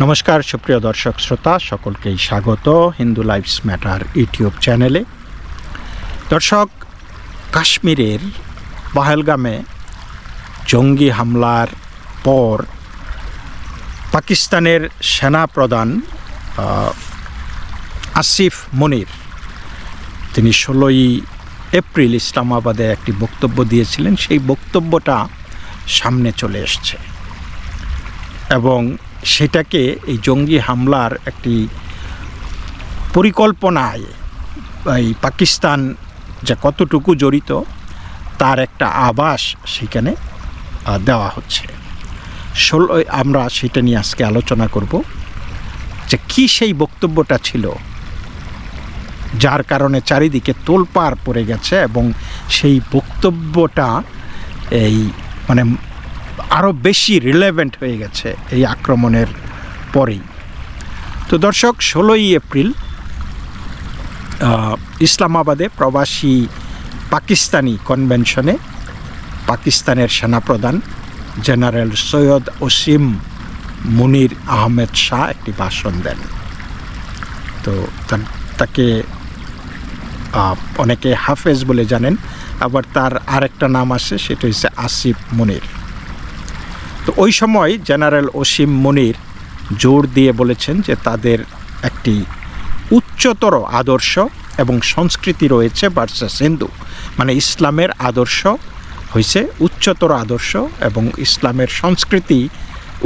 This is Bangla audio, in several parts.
নমস্কার সুপ্রিয় দর্শক শ্রোতা সকলকেই স্বাগত হিন্দু লাইফস ম্যাটার ইউটিউব চ্যানেলে। দর্শক কাশ্মীরের পাহেলগামে জঙ্গি হামলার পর পাকিস্তানের সেনাপ্রধান আহ, আসিফ মনির তিনি ষোলোই এপ্রিল ইসলামাবাদে একটি বক্তব্য দিয়েছিলেন। সেই বক্তব্যটা সামনে চলে এসছে। এবং সেটাকে এই জঙ্গি হামলার একটি পরিকল্পনায় এই পাকিস্তান যে কতটুকু জড়িত, তার একটা আভাস সেখানে দেওয়া হচ্ছে। ষোলো আমরা সেটা নিয়ে আজকে আলোচনা করব যে কী সেই বক্তব্যটা ছিল, যার কারণে চারিদিকে তোলপাড় পড়ে গেছে এবং সেই বক্তব্যটা এই মানে আরও বেশি রিলেভেন্ট হয়ে গেছে এই আক্রমণের পরেই। তো দর্শক, ষোলোই এপ্রিল ইসলামাবাদে প্রবাসী পাকিস্তানি কনভেনশনে পাকিস্তানের সেনাপ্রধান জেনারেল সৈয়দ ওসিম মুনির আহমেদ শাহ একটি ভাষণ দেন। তো তাকে অনেকে হাফেজ বলে জানেন। আবার তার আরেকটা নাম আছে, সেটা হচ্ছে আসিফ মুনির। তো ওই সময় জেনারেল ওসিম মুনির জোর দিয়ে বলেছেন যে তাদের একটি উচ্চতর আদর্শ এবং সংস্কৃতি রয়েছে ভার্সেস হিন্দু। মানে ইসলামের আদর্শ হয়েছে উচ্চতর আদর্শ এবং ইসলামের সংস্কৃতি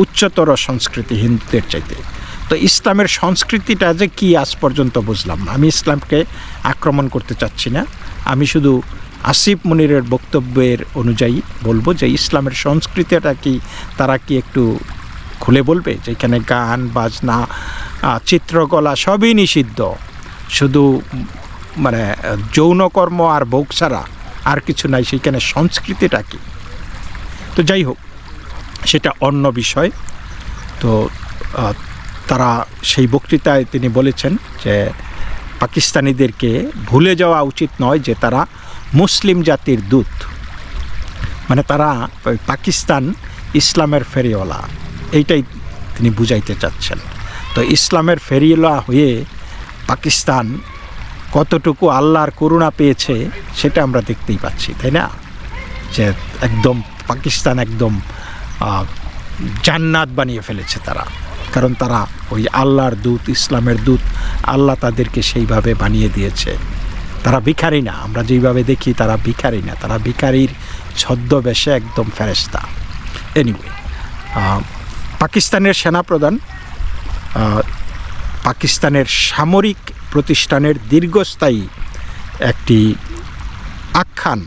উচ্চতর সংস্কৃতি হিন্দুদের চাইতে। তো ইসলামের সংস্কৃতিটা যে কি আজ পর্যন্ত বুঝলাম আমি ইসলামকে আক্রমণ করতে চাচ্ছি না। আমি শুধু আসিফ মনিরের বক্তব্যের অনুযায়ী বলব যে ইসলামের সংস্কৃতিটা কি, তারা কি একটু খুলে বলবে? যেখানে গান, বাজনা চিত্রকলা সবই নিষিদ্ধ। শুধু মানে যৌনকর্ম আর ভোগ ছাড়া আর কিছু নাই, সেখানে সংস্কৃতিটা কি? তো যাই হোক, সেটা অন্য বিষয়। তো তারা সেই বক্তৃতায় তিনি বলেছেন যে, পাকিস্তানিদেরকে ভুলে যাওয়া উচিত নয় যে তারা মুসলিম জাতির দূত। মানে তারা পাকিস্তান ইসলামের ফেরিওয়ালা। এইটাই তিনি বুঝাইতে চাচ্ছেন। তো ইসলামের ফেরিওয়ালা হয়ে পাকিস্তান কতটুকু আল্লাহর করুণা পেয়েছে, সেটা আমরা দেখতেই পাচ্ছি, তাই না? যে একদম পাকিস্তান একদম জান্নাত বানিয়ে ফেলেছে তারা। কারণ তারা ওই আল্লাহর দূত, ইসলামের দূত, আল্লাহ তাদেরকে সেইভাবে বানিয়ে দিয়েছে। তারা ভিখারি না। আমরা যেইভাবে দেখি তারা ভিখারি না। তারা ভিখারির ছদ্মবেশে একদম ফেরেস্তা এনিওয়ে পাকিস্তানের সেনাপ্রধান পাকিস্তানের সামরিক প্রতিষ্ঠানের দীর্ঘস্থায়ী একটি আখ্যান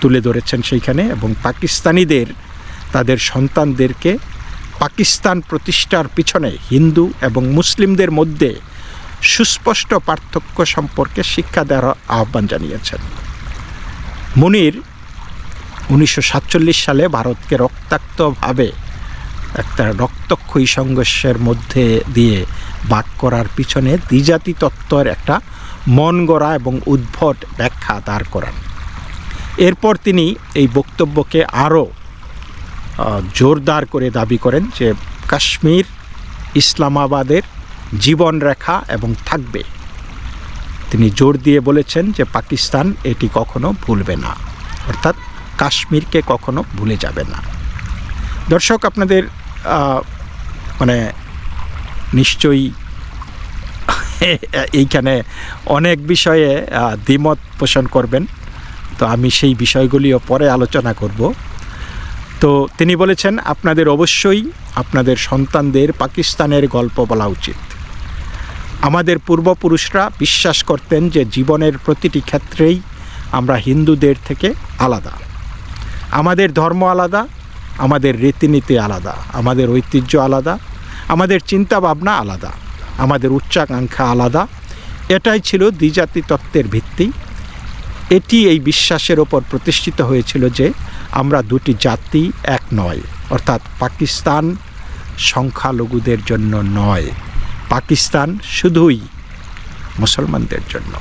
তুলে ধরেছেন সেইখানে এবং পাকিস্তানিদের, তাদের সন্তানদেরকে পাকিস্তান প্রতিষ্ঠার পিছনে হিন্দু এবং মুসলিমদের মধ্যে সুস্পষ্ট পার্থক্য সম্পর্কে শিক্ষা দেওয়ার আহ্বান জানিয়েছেন। মুনির উনিশশো সাতচল্লিশ সালে ভারতকে রক্তাক্তভাবে একটা রক্তক্ষয়ী সংঘর্ষের মধ্যে দিয়ে বাক করার পিছনে দ্বিজাতি তত্ত্বের একটা মন গড়া এবং উদ্ভট ব্যাখ্যা দাঁড় করান। এরপর তিনি এই বক্তব্যকে আরও জোরদার করে দাবি করেন যে কাশ্মীর ইসলামাবাদের জীবনরেখা এবং থাকবে। তিনি জোর দিয়ে বলেছেন যে পাকিস্তান এটি কখনো ভুলবে না। অর্থাৎ কাশ্মীরকে কখনো ভুলে যাবে না। দর্শক, আপনাদের মানে নিশ্চয়ই এইখানে অনেক বিষয়ে দ্বিমত পোষণ করবেন। তো আমি সেই বিষয়গুলিও পরে আলোচনা করব। তো তিনি বলেছেন, আপনাদের অবশ্যই আপনাদের সন্তানদের পাকিস্তানের গল্প বলা উচিত। আমাদের পূর্বপুরুষরা বিশ্বাস করতেন যে জীবনের প্রতিটি ক্ষেত্রেই আমরা হিন্দুদের থেকে আলাদা। আমাদের ধর্ম আলাদা, আমাদের রীতিনীতি আলাদা, আমাদের ঐতিহ্য আলাদা, আমাদের চিন্তা ভাবনা আলাদা, আমাদের উচ্চাকাঙ্ক্ষা আলাদা। এটাই ছিল দ্বিজাতি তত্ত্বের ভিত্তি। এটি এই বিশ্বাসের ওপর প্রতিষ্ঠিত হয়েছিল যে আমরা দুটি জাতি, এক নয়, অর্থাৎ পাকিস্তান সংখ্যালঘুদের জন্য নয়। پاکستان شدھوئی مسلمان دیر جنو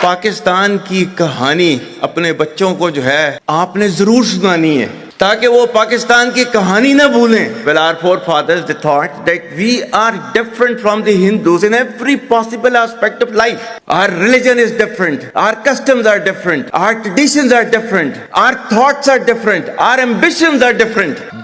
پاکستان کی کہانی اپنے بچوں کو جو ہے آپ نے ضرور سنانی ہے۔ تاکہ وہ پاکستان کی کہانی نہ بھولیں۔ ویل آر فور فادرز دی تھاٹ دیٹ وی آر ڈیفرنٹ فرام دی ہندوز ان ایوری پاسبل آسپیکٹ آف لائف آر ریلیجن از آر کسٹمز آر آر ٹریڈیشنز آر آر تھاٹس آر آر ایمبیشنز آر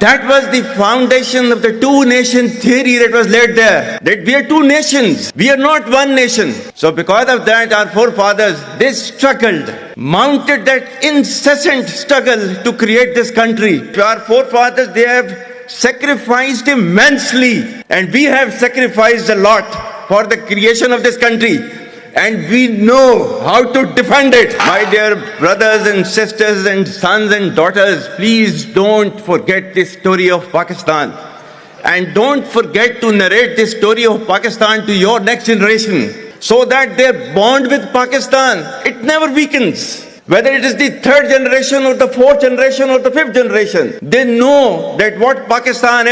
دیٹ واز دی فاؤنڈیشن آف ٹو نیشن تھیوری دیٹ واز لیڈ دیٹ وی آر ٹو نیشنز وی آر ناٹ ون نیشن سو بیکاز آف دیٹ آر فور فادرز اسٹرگلڈ mounted that incessant struggle to create this country our forefathers they have sacrificed immensely and we have sacrificed a lot for the creation of this country and we know how to defend it. My dear brothers and sisters and sons and daughters, please don't forget this story of Pakistan. And don't forget to narrate this story of Pakistan to your next generation سو دیٹ دے بانڈ ود پاکستان دے نو دیٹ واٹ پاکستان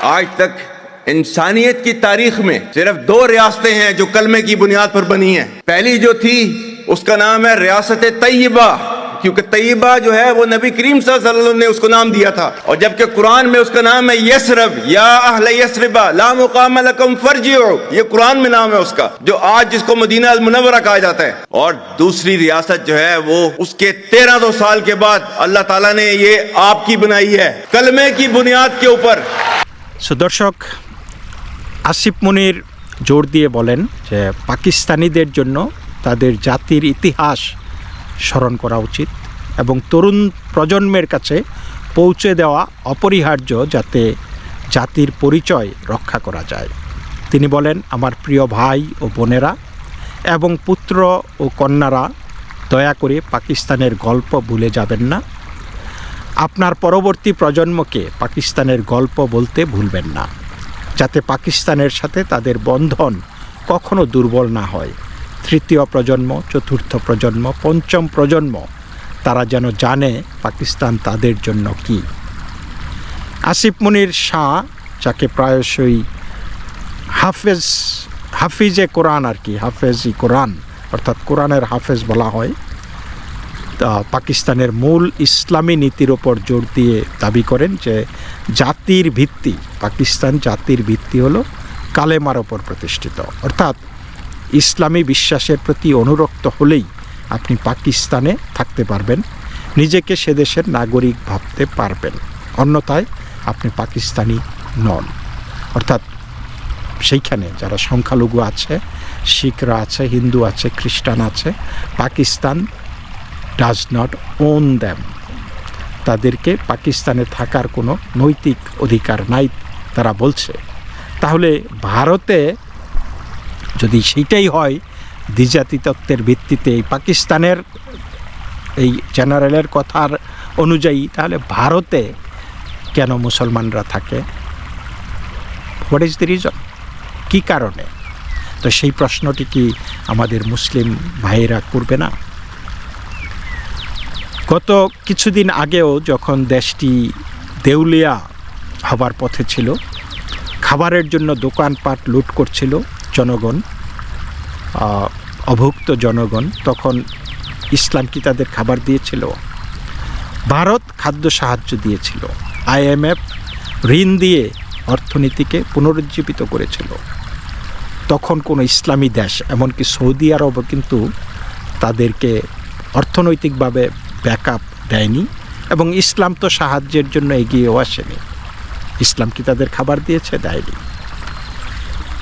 آج تک انسانیت کی تاریخ میں صرف دو ریاستیں ہیں جو کلمے کی بنیاد پر بنی ہیں۔ پہلی جو تھی، اس کا نام ہے ریاست طیبہ۔ کیونکہ طیبہ جو ہے وہ نبی کریم صلی اللہ علیہ وسلم نے اس کو نام دیا تھا اور جبکہ قرآن میں اس کا نام ہے یسرب، یا اہل یسربا، لا مقام لکم فرجعو، یہ قرآن میں نام ہے اس کا، جو آج جس کو مدینہ المنورہ کہا جاتا ہے۔ اور دوسری ریاست جو ہے وہ اس کے تیرہ دو سال کے بعد اللہ تعالیٰ نے یہ آپ کی بنائی ہے، کلمے کی بنیاد کے اوپر۔ سو درشک منیر মুনির জোর দিয়ে বলেন যে পাকিস্তানিদের জন্য তাদের جاتیر اتحاش স্মরণ করা উচিত এবং তরুণ প্রজন্মের কাছে পৌঁছে দেওয়া অপরিহার্য যাতে জাতির পরিচয় রক্ষা করা যায়। তিনি বলেন, আমার প্রিয় ভাই ও বোনেরা এবং পুত্র ও কন্যারা, দয়া করে পাকিস্তানের গল্প ভুলে যাবেন না। আপনার পরবর্তী প্রজন্মকে পাকিস্তানের গল্প বলতে ভুলবেন না, যাতে পাকিস্তানের সাথে তাদের বন্ধন কখনো দুর্বল না হয়। তৃতীয় প্রজন্ম, চতুর্থ প্রজন্ম, পঞ্চম প্রজন্ম, তারা যেন জানে পাকিস্তান তাদের জন্য কি। আসিফ মুনির শাহ, যাকে প্রায়শই হাফেজ, হাফিজে কোরআন আর কি, হাফেজ ই কোরআন, অর্থাৎ কোরআনের হাফেজ বলা হয়, তা পাকিস্তানের মূল ইসলামী নীতির ওপর জোর দিয়ে দাবি করেন যে জাতির ভিত্তি, পাকিস্তান জাতির ভিত্তি হলো কালেমার ওপর প্রতিষ্ঠিত। অর্থাৎ ইসলামী বিশ্বাসের প্রতি অনুরক্ত হলেই আপনি পাকিস্তানে থাকতে পারবেন। নিজেকে সে দেশের নাগরিক ভাবতে পারবেন। অন্যথায় আপনি পাকিস্তানি নন। অর্থাৎ সেইখানে যারা সংখ্যালঘু আছে, শিখরা আছে, হিন্দু আছে, খ্রিস্টান আছে, Pakistan does not own them তাদেরকে পাকিস্তানে থাকার কোনো নৈতিক অধিকার নাই, তারা বলছে। তাহলে ভারতে যদি সেইটাই হয় দ্বিজাতি তত্ত্বের ভিত্তিতে পাকিস্তানের এই জেনারেলের কথার অনুযায়ী তাহলে ভারতে কেন মুসলমানরা থাকে? হোয়াট ইজ দ্য রিজন কী কারণে? তো সেই প্রশ্নটি কি আমাদের মুসলিম ভাইয়েরা করবে না? গত কিছুদিন আগেও যখন দেশটি দেউলিয়া হবার পথে ছিল, খাবারের জন্য দোকানপাট লুট করছিল জনগণ অভুক্ত জনগণ তখন ইসলাম কি তাদের খাবার দিয়েছিল? ভারত খাদ্য সাহায্য দিয়েছিল। আইএমএফ ঋণ দিয়ে অর্থনীতিকে পুনরুজ্জীবিত করেছিল। তখন কোনো ইসলামী দেশ, এমনকি সৌদি আরবও কিন্তু তাদেরকে অর্থনৈতিকভাবে ব্যাকআপ দেয়নি এবং ইসলাম তো সাহায্যের জন্য এগিয়েও আসেনি। ইসলাম কি তাদের খাবার দিয়েছে? দেয়নি।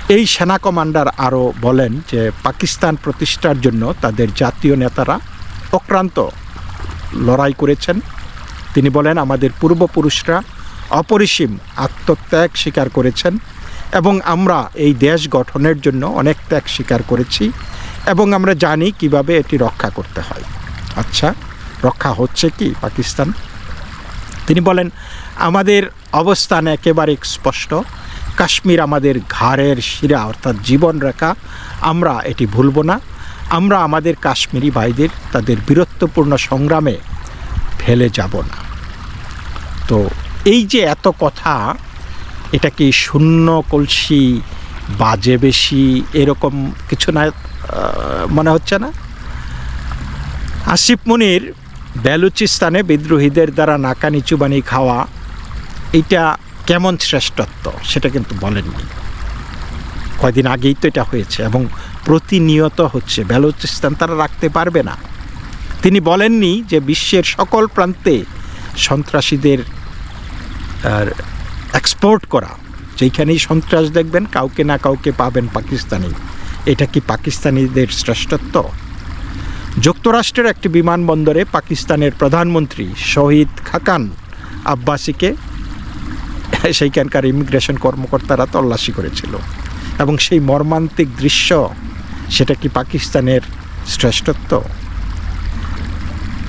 এই সেনা কমান্ডার আরও বলেন যে পাকিস্তান প্রতিষ্ঠার জন্য তাদের জাতীয় নেতারা অক্রান্ত লড়াই করেছেন। তিনি বলেন, আমাদের পূর্বপুরুষরা অপরিসীম আত্মত্যাগ স্বীকার করেছেন এবং আমরা এই দেশ গঠনের জন্য অনেক ত্যাগ স্বীকার করেছি এবং আমরা জানি কীভাবে এটি রক্ষা করতে হয়। আচ্ছা রক্ষা হচ্ছে কি পাকিস্তান? তিনি বলেন, আমাদের অবস্থান একেবারে স্পষ্ট। কাশ্মীর আমাদের ঘাড়ের শিরা, অর্থাৎ জীবনরেখা আমরা এটি ভুলব না। আমরা আমাদের কাশ্মীরি ভাইদের তাদের বীরত্বপূর্ণ সংগ্রামে ফেলে যাব না। তো এই যে এত কথা, এটা কি শূন্য কলসি, বাজে বেশি, এরকম কিছু না মনে হচ্ছে না? আসিফ মুনির বেলুচিস্তানে বিদ্রোহীদের দ্বারা নাকা নিচু বানিয়ে খাওয়া এটা কেমন শ্রেষ্ঠত্ব সেটা কিন্তু বলেননি। কয়দিন আগেই তো এটা হয়েছে এবং প্রতিনিয়ত হচ্ছে। বেলুচিস্তান তারা রাখতে পারবে না। তিনি বলেননি যে বিশ্বের সকল প্রান্তে সন্ত্রাসীদের এক্সপোর্ট করা, যেইখানেই সন্ত্রাস দেখবেন, কাউকে না কাউকে পাবেন পাকিস্তানি। এটা কি পাকিস্তানিদের শ্রেষ্ঠত্ব? যুক্তরাষ্ট্রের একটি বিমানবন্দরে পাকিস্তানের প্রধানমন্ত্রী শহীদ খাকান আব্বাসিকে সেইখানকার ইমিগ্রেশন কর্মকর্তারা তল্লাশি করেছিল। এবং সেই মর্মান্তিক দৃশ্য, সেটা কি পাকিস্তানের শ্রেষ্ঠত্ব?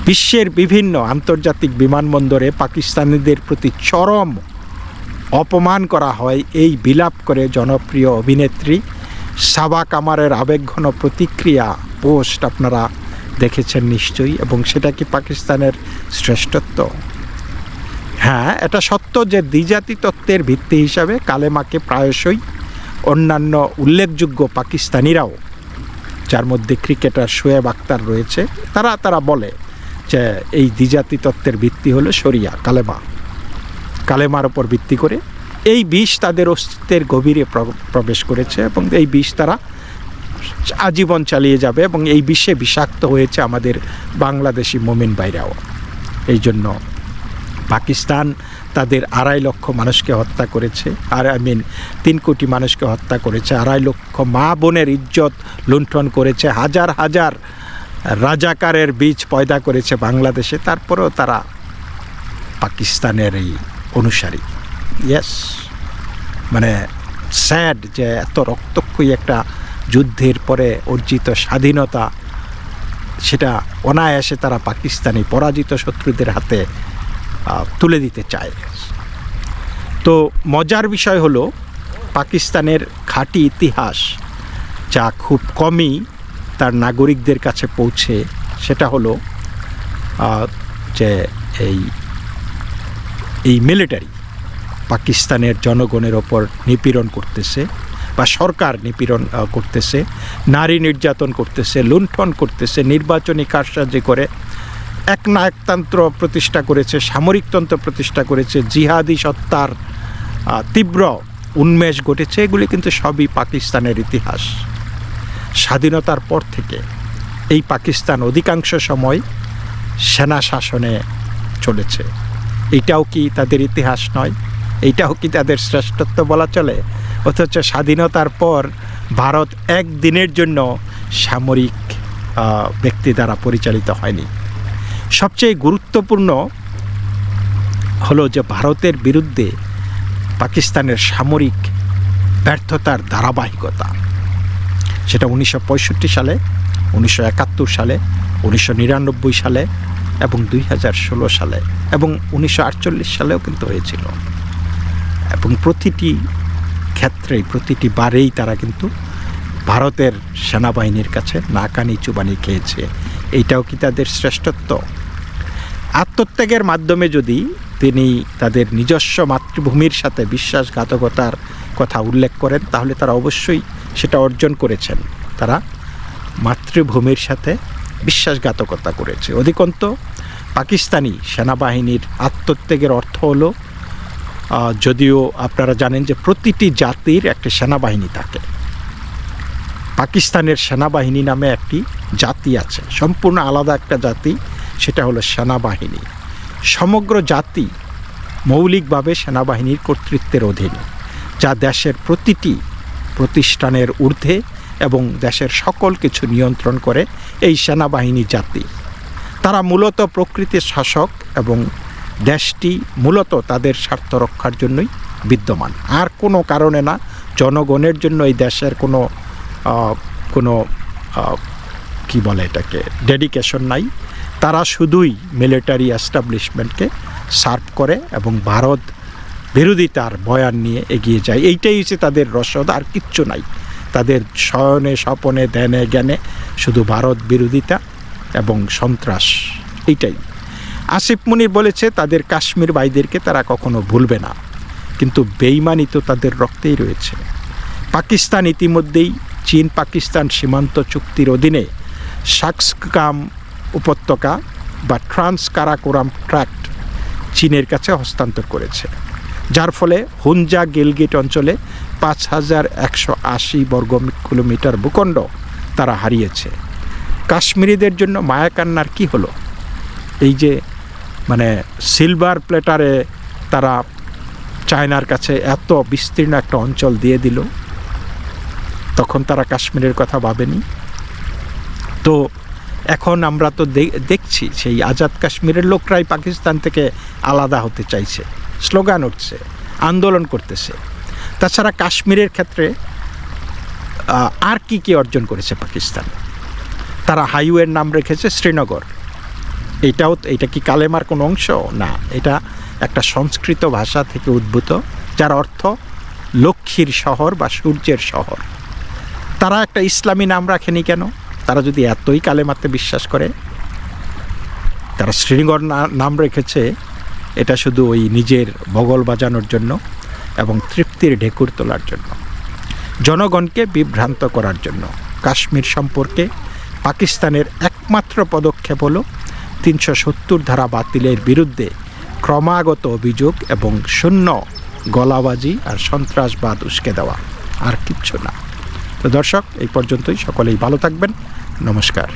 বিশ্বের বিভিন্ন আন্তর্জাতিক বিমানবন্দরে পাকিস্তানিদের প্রতি চরম অপমান করা হয় এই বিলাপ করে জনপ্রিয় অভিনেত্রী সাবা কামারের আবেগঘন প্রতিক্রিয়া পোস্ট আপনারা দেখেছেন নিশ্চয়ই, এবং সেটা কি পাকিস্তানের শ্রেষ্ঠত্ব? হ্যাঁ এটা সত্য যে দ্বিজাতি তত্ত্বের ভিত্তি হিসাবে কালেমাকে প্রায়শই অন্যান্য উল্লেখযোগ্য পাকিস্তানিরাও, যার মধ্যে ক্রিকেটার শোয়েব আক্তার রয়েছে, তারা তারা বলে যে এই দ্বিজাতি তত্ত্বের ভিত্তি হলো শরিয়া, কালেমা। কালেমার ওপর ভিত্তি করে এই বিষ তাদের অস্তিত্বের গভীরে প্র- প্রবেশ করেছে এবং এই বিষ তারা আজীবন চালিয়ে যাবে এবং এই বিশ্বে বিষাক্ত হয়েছে আমাদের বাংলাদেশি মোমিন বাইরাও এই জন্য পাকিস্তান তাদের আড়াই লক্ষ মানুষকে হত্যা করেছে, আর আই মিন তিন কোটি মানুষকে হত্যা করেছে, আড়াই লক্ষ মা বোনের ইজ্জত লুণ্ঠন করেছে, হাজার হাজার রাজাকারের বীজ পয়দা করেছে বাংলাদেশে, তারপরেও তারা পাকিস্তানের এই অনুসারী। ইয়েস মানে স্যাড যে এত রক্তক্ষয়ী একটা যুদ্ধের পরে অর্জিত স্বাধীনতা, সেটা অনায়াসে তারা পাকিস্তানি পরাজিত শত্রুদের হাতে তুলে দিতে চায়। তো মজার বিষয় হলো, পাকিস্তানের খাঁটি ইতিহাস যা খুব কমই তার নাগরিকদের কাছে পৌঁছে, সেটা হলো যে এই এই মিলিটারি পাকিস্তানের জনগণের ওপর নিপীড়ন করতেছে বা সরকার নিপীড়ন করতেছে, নারী নির্যাতন করতেছে, লুণ্ঠন করতেছে, নির্বাচনী কারসাজি করে এক নায়কতন্ত্র প্রতিষ্ঠা করেছে, সামরিকতন্ত্র প্রতিষ্ঠা করেছে, জিহাদি সত্তার তীব্র উন্মেষ ঘটেছে। এগুলি কিন্তু সবই পাকিস্তানের ইতিহাস। স্বাধীনতার পর থেকে এই পাকিস্তান অধিকাংশ সময় সেনা শাসনে চলেছে। এটাও কি তাদের ইতিহাস নয়? এইটাও কি তাদের শ্রেষ্ঠত্ব বলা চলে? অথচ স্বাধীনতার পর ভারত একদিনের জন্য সামরিক ব্যক্তি দ্বারা পরিচালিত হয়নি। সবচেয়ে গুরুত্বপূর্ণ হলো যে ভারতের বিরুদ্ধে পাকিস্তানের সামরিক ব্যর্থতার ধারাবাহিকতা। সেটা উনিশশো পঁয়ষট্টি সালে, উনিশশো একাত্তর সালে, উনিশশো নিরানব্বই সালে এবং দুই হাজার ষোলো সালে এবং উনিশশো আটচল্লিশ সালেও কিন্তু হয়েছিল। এবং প্রতিটি ক্ষেত্রেই, প্রতিটি বারেই তারা কিন্তু ভারতের সেনাবাহিনীর কাছে নাকানি চুবানি খেয়েছে। এইটাও কি তাদের শ্রেষ্ঠত্ব? আত্মত্যাগের মাধ্যমে যদি তিনি তাদের নিজস্ব মাতৃভূমির সাথে বিশ্বাসঘাতকতার কথা উল্লেখ করেন, তাহলে তারা অবশ্যই সেটা অর্জন করেছেন। তারা মাতৃভূমির সাথে বিশ্বাসঘাতকতা করেছে। অধিকন্ত পাকিস্তানি সেনাবাহিনীর আত্মত্যাগের অর্থ হলো যদিও আপনারা জানেন যে প্রতিটি জাতির একটি সেনাবাহিনী থাকে। পাকিস্তানের সেনাবাহিনী নামে একটি জাতি আছে। সম্পূর্ণ আলাদা একটা জাতি, সেটা হলো সেনাবাহিনী। সমগ্র জাতি মৌলিকভাবে সেনাবাহিনীর কর্তৃত্বের অধীন, যা দেশের প্রতিটি প্রতিষ্ঠানের ঊর্ধ্বে এবং দেশের সকল কিছু নিয়ন্ত্রণ করে এই সেনাবাহিনী জাতি। তারা মূলত প্রকৃতির শাসক এবং দেশটি মূলত তাদের স্বার্থ রক্ষার জন্যই বিদ্যমান। আর কোনো কারণে না, জনগণের জন্য এই দেশের কোনো কোনো কি বলে এটাকে ডেডিকেশন নাই। তারা শুধুই মিলিটারি এস্টাবলিশমেন্টকে সার্ভ করে এবং ভারত বিরোধিতার বয়ান নিয়ে এগিয়ে যায়। এইটাই হচ্ছে তাদের রসদ, আর কিচ্ছু নাই। তাদের শয়নে, স্বপনে, ধ্যানে, জ্ঞানে শুধু ভারত বিরোধিতা এবং সন্ত্রাস, এইটাই। আসিফ মুনির বলেছে, তাদের কাশ্মীর ভাইদেরকে তারা কখনো ভুলবে না। কিন্তু বেইমানি তো তাদের রক্তেই রয়েছে। পাকিস্তান ইতিমধ্যেই চীন পাকিস্তান সীমান্ত চুক্তির অধীনে সাকসকাম উপত্যকা বা ট্রান্স কারাকোরাম ট্র্যাক্ট চীনের কাছে হস্তান্তর করেছে, যার ফলে হুঞ্জা গিলগিট অঞ্চলে পাঁচ হাজার একশো আশি বর্গ কিলোমিটার ভূখণ্ড তারা হারিয়েছে। কাশ্মীরিদের জন্য মায়াকান্নার কি হলো? এই যে মানে সিলভার প্লেটারে তারা চায়নার কাছে এত বিস্তীর্ণ একটা অঞ্চল দিয়ে দিল তখন তারা কাশ্মীরের কথা ভাবেনি। তো এখন আমরা তো দেখছি সেই আজাদ কাশ্মীরের লোকরাই পাকিস্তান থেকে আলাদা হতে চাইছে, স্লোগান উঠছে, আন্দোলন করতেছে। তাছাড়া কাশ্মীরের ক্ষেত্রে আর কি কি অর্জন করেছে পাকিস্তান? তারা হাইওয়ের নাম রেখেছে শ্রীনগর। এটাও এটা কি কালেমার কোনো অংশ? না, এটা একটা সংস্কৃত ভাষা থেকে উদ্ভূত, যার অর্থ লক্ষ্মীর শহর বা সূর্যের শহর। তারা একটা ইসলামী নাম রাখেনি কেন? তারা যদি এতই কালেমাতে বিশ্বাস করে, তারা শ্রীনগর নাম রেখেছে, এটা শুধু ওই নিজের বগল বাজানোর জন্য এবং তৃপ্তির ঢেকুর তোলার জন্য। জনগণকে বিভ্রান্ত করার জন্য। কাশ্মীর সম্পর্কে পাকিস্তানের একমাত্র পদক্ষেপ হলো তিনশো সত্তর ধারা বাতিলের বিরুদ্ধে ক্রমাগত অভিযোগ এবং শূন্য গলাবাজি আর সন্ত্রাসবাদ উস্কে দেওয়া। আর কিচ্ছু না। তো দর্শক এই পর্যন্তই। সকলেই ভালো থাকবেন। নমস্কার।